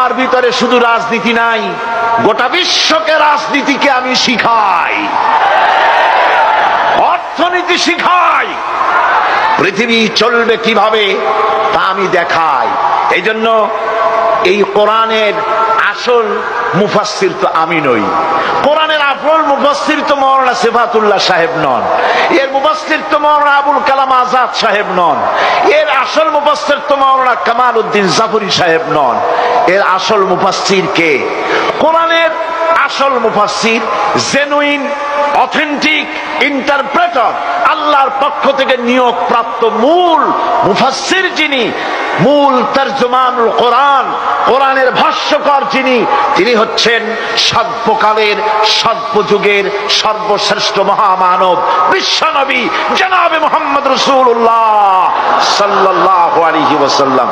আমার ভিতরে শুধু রাজনীতি নাই, গোটা বিশ্বকে রাজনীতিকে আমি শিখাই। অর্থনীতি শিখাই। পৃথিবী চলবে কীভাবে তা আমি দেখাই। এই জন্য এই কোরআনের আসল মুফাসসির তো আমি নই। কোরআনের আসল মুফাসসির তো মৌলানা সেফাতুল্লাহ সাহেব নন। এর মুফাসসির তো মৌলানা আবুল কালাম আজাদ সাহেব নন। এর আসল মুফাসসির তো মৌলানা কামাল উদ্দিন জাফরি সাহেব নন। এর আসল মুফাসসির কে? কোরআনের আসল মুফাসসির জেনুইন অথেন্টিক ইন্টারপ্রেটার আল্লাহর পক্ষ থেকে নিয়োগ প্রাপ্ত মূল মুফাসসির যিনি, মূল তর্জমানুল কোরআন, কোরআনের ভাষ্যকর যিনি, তিনি হচ্ছেন সর্বকালের, সর্বযুগের সর্বশ্রেষ্ঠ মহামানব, বিশ্বনবী জনাবে মোহাম্মদ রসুল্লাহ সাল্লাল্লাহু আলাইহি ওয়াসাল্লাম।